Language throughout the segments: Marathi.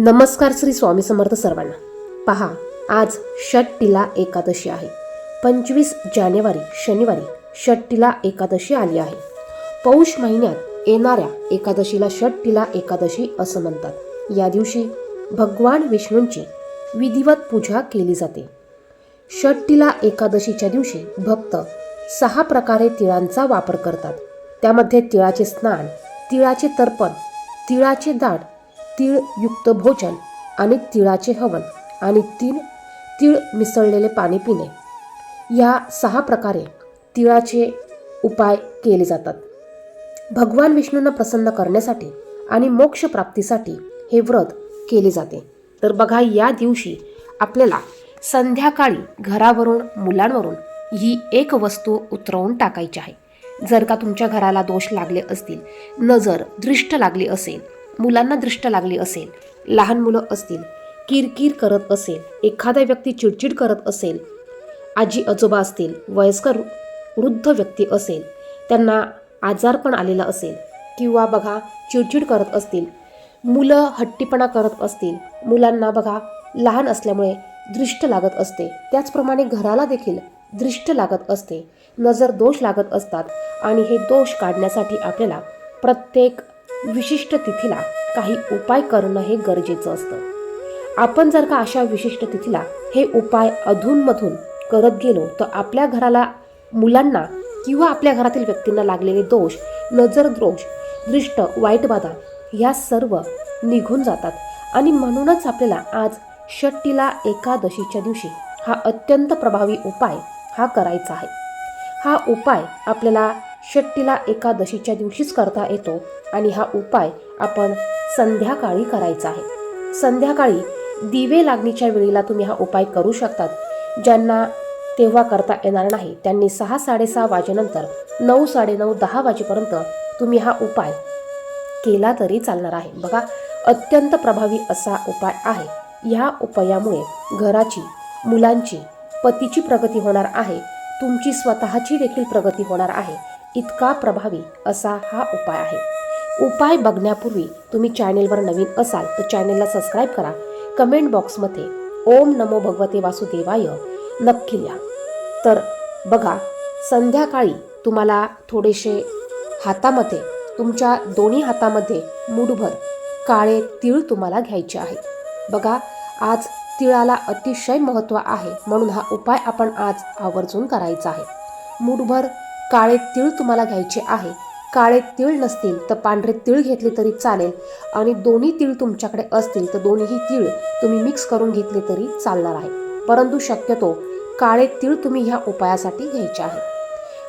नमस्कार श्री स्वामी समर्थ सर्वांना. पहा आज षट्टीला एकादशी आहे. पंचवीस जानेवारी शनिवारी षट्टीला एकादशी आली आहे. पौष महिन्यात येणाऱ्या एकादशीला षट्टीला एकादशी असं म्हणतात. या दिवशी भगवान विष्णूंची विधिवत पूजा केली जाते. षट्टीला एकादशीच्या दिवशी भक्त सहा प्रकारे तिळांचा वापर करतात. त्यामध्ये तिळाचे स्नान तिळाचे तर्पण तिळाचे दाट तिळयुक्त भोजन आणि तिळाचे हवन आणि तीन तीळ मिसळलेले पाणी पिणे. या सहा प्रकारे तिळाचे उपाय केले जातात. भगवान विष्णूंना प्रसन्न करण्यासाठी आणि मोक्ष प्राप्तीसाठी हे व्रत केले जाते. तर बघा या दिवशी आपल्याला संध्याकाळी घरावरून मुलांवरून ही एक वस्तू उतरवून टाकायची आहे. जर का तुमच्या घराला दोष लागले असतील नजर दृष्ट लागली असेल मुलांना दृष्ट लागली असेल लहान मुलं असतील किरकिर करत असेल एखादा व्यक्ती चिडचिड करत असेल आजी आजोबा असतील वयस्कर वृद्ध व्यक्ती असेल त्यांना आजारपण आलेला असेल किंवा बघा चिडचिड करत असतील मुलं हट्टीपणा करत असतील मुलांना बघा लहान असल्यामुळे दृष्ट लागत असते. त्याचप्रमाणे घराला देखील दृष्ट लागत असते नजर दोष लागत असतात आणि हे दोष काढण्यासाठी आपल्याला प्रत्येक विशिष्ट तिथीला काही उपाय करणं हे गरजेचं असतं. आपण जर का अशा विशिष्ट तिथीला हे उपाय अधूनमधून करत गेलो तर आपल्या घराला मुलांना किंवा आपल्या घरातील व्यक्तींना लागलेले दोष नजरद्रोष दृष्ट वाईट बाधा ह्या सर्व निघून जातात. आणि म्हणूनच आपल्याला आज षट्टीला एकादशीच्या दिवशी हा अत्यंत प्रभावी उपाय हा करायचा आहे. हा उपाय आपल्याला षट्टीला एकादशीच्या दिवशीच करता येतो आणि हा उपाय आपण संध्याकाळी करायचा आहे. संध्याकाळी दिवे लागणीच्या वेळेला तुम्ही हा उपाय करू शकतात. ज्यांना तेव्हा करता येणार नाही त्यांनी सहा साडेसहा वाजेनंतर नऊ साडेनऊ दहा वाजेपर्यंत तुम्ही हा उपाय केला तरी चालणार आहे. बघा अत्यंत प्रभावी असा उपाय आहे. ह्या उपायामुळे घराची मुलांची पतीची प्रगती होणार आहे. तुमची स्वतःची देखील प्रगती होणार आहे. इतका प्रभावी असा हा उपाय आहे. उपाय बघण्यापूर्वी तुम्ही चॅनेलवर नवीन असाल तर चॅनेलला सबस्क्राईब करा. कमेंट बॉक्समध्ये ओम नमो भगवते वासुदेवाय नक्की लिहा. तर बघा संध्याकाळी तुम्हाला थोडेसे हातामध्ये तुमच्या दोन्ही हातामध्ये मूठभर काळे तीळ तुम्हाला घ्यायचे आहेत. बघा आज तिळाला अतिशय महत्त्व आहे म्हणून हा उपाय आपण आज आवर्जून करायचा आहे. मूठभर काळे तीळ तुम्हाला घ्यायचे आहे. काळे तीळ नसतील तर पांढरे तीळ घेतले तरी चालेल. आणि दोन्ही तीळ तुमच्याकडे असतील तर दोन्ही तीळ तुम्ही मिक्स करून घेतले तरी चालणार आहे. परंतु शक्यतो काळे तीळ तुम्ही ह्या उपायासाठी घ्यायचे आहेत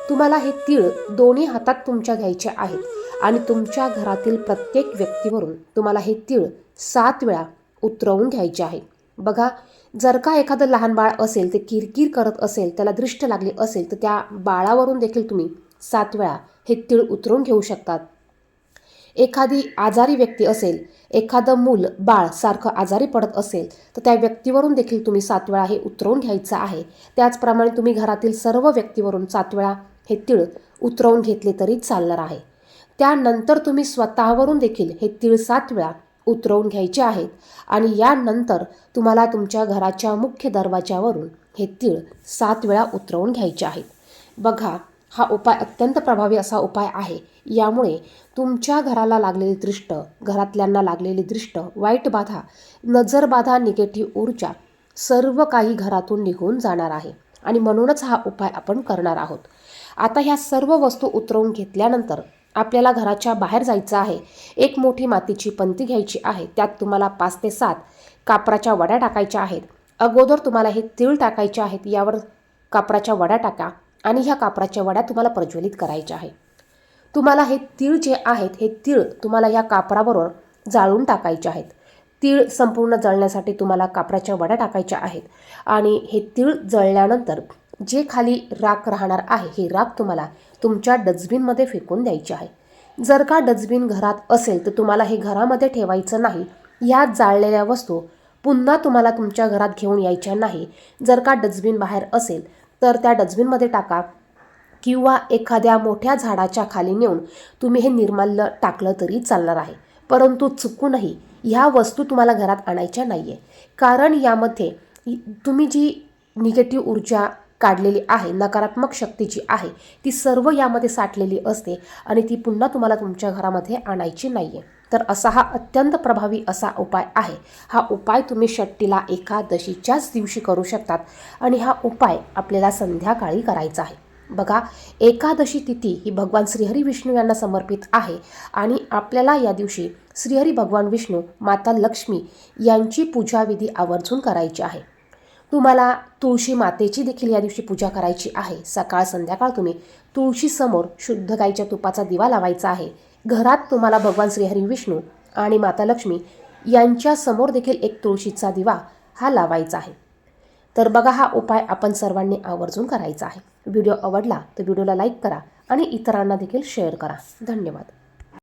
तुम्हाला हे तीळ दोन्ही हातात तुमच्या घ्यायचे आहेत. आणि तुमच्या घरातील प्रत्येक व्यक्तीवरून तुम्हाला हे तीळ सात वेळा उतरवून घ्यायचे आहे. बघा जर का एखादं लहान बाळ असेल ते किरकिर करत असेल त्याला दृष्ट लागली असेल तर त्या बाळावरून देखील तुम्ही सात वेळा हे तीळ उतरून घेऊ शकतात. एखादी आजारी व्यक्ती असेल एखादं मूल बाळ सारखं आजारी पडत असेल तर त्या व्यक्तीवरून देखील तुम्ही सात वेळा हे उतरवून घ्यायचं आहे. त्याचप्रमाणे तुम्ही घरातील सर्व व्यक्तीवरून सात वेळा हे तीळ उतरवून घेतले तरी चालणार आहे. त्यानंतर तुम्ही स्वतःवरून देखील हे तीळ सात वेळा उतरवून घ्यायचे आहेत आणि यानंतर तुम्हाला तुमच्या घराच्या मुख्य दरवाजावरून हे तीळ सात वेळा उतरवून घ्यायचे आहेत. बघा हा उपाय अत्यंत प्रभावी असा उपाय आहे. यामुळे तुमच्या घराला लागलेली दृष्ट घरातल्यांना लागलेली दृष्ट वाईट बाधा नजरबाधा निगेटिव्ह ऊर्जा सर्व काही घरातून निघून जाणार आहे. आणि म्हणूनच हा उपाय आपण करणार आहोत. आता ह्या सर्व वस्तू उतरवून घेतल्यानंतर आपल्याला घराच्या बाहेर जायचं आहे. एक मोठी मातीची पंती घ्यायची आहे. त्यात तुम्हाला पाच ते सात कापराच्या वड्या टाकायच्या आहेत. अगोदर तुम्हाला हे तीळ टाकायचे आहेत. यावर कापराच्या वड्या टाका आणि ह्या कापराच्या वड्या तुम्हाला प्रज्वलित करायच्या आहे तुम्हाला हे तीळ जे आहेत हे तीळ तुम्हाला या कापराबरोबर जाळून टाकायचे आहेत. तीळ संपूर्ण जळण्यासाठी तुम्हाला कापराच्या वड्या टाकायच्या आहेत. आणि हे तीळ जळल्यानंतर जे खाली राख राहणार आहे हे राख तुम्हाला तुमच्या डस्टबिनमध्ये फेकून द्यायची आहे. जर का डस्टबिन घरात असेल तर तुम्हाला हे घरामध्ये ठेवायचं नाही. या जाळलेल्या वस्तू पुन्हा तुम्हाला तुमच्या घरात घेऊन यायच्या नाही. जर का डस्टबिन बाहेर असेल तर त्या डस्टबिनमध्ये टाका किंवा एखाद्या मोठ्या झाडाच्या खाली नेऊन तुम्ही हे निर्माल्य टाकलं तरी चालणार आहे. परंतु चुकूनही ह्या वस्तू तुम्हाला घरात आणायच्या नाही आहे कारण यामध्ये तुम्ही जी निगेटिव्ह ऊर्जा काढलेली आहे नकारात्मक शक्ती जी आहे ती सर्व यामध्ये साठलेली असते आणि ती पुन्हा तुम्हाला तुमच्या घरामध्ये आणायची नाही आहे तर असा हा अत्यंत प्रभावी असा उपाय आहे. हा उपाय तुम्ही षट्टीला एकादशीच्याच दिवशी करू शकतात आणि हा उपाय आपल्याला संध्याकाळी करायचा आहे. बघा एकादशी तिथी ही भगवान श्रीहरी विष्णू यांना समर्पित आहे आणि आपल्याला या दिवशी श्रीहरी भगवान विष्णू माता लक्ष्मी यांची पूजाविधी आवर्जून करायची आहे. तुम्हाला तुळशी मातेची देखील या दिवशी पूजा करायची आहे. सकाळ संध्याकाळ तुम्ही तुळशीसमोर शुद्ध गाईच्या तुपाचा दिवा लावायचा आहे. घरात तुम्हाला भगवान श्रीहरी विष्णू आणि माता लक्ष्मी यांच्यासमोर देखील एक तुळशीचा दिवा हा लावायचा आहे. तर बघा हा उपाय आपण सर्वांनी आवर्जून करायचा आहे. व्हिडिओ आवडला तर व्हिडिओला लाईक करा आणि इतरांना देखील शेअर करा. धन्यवाद.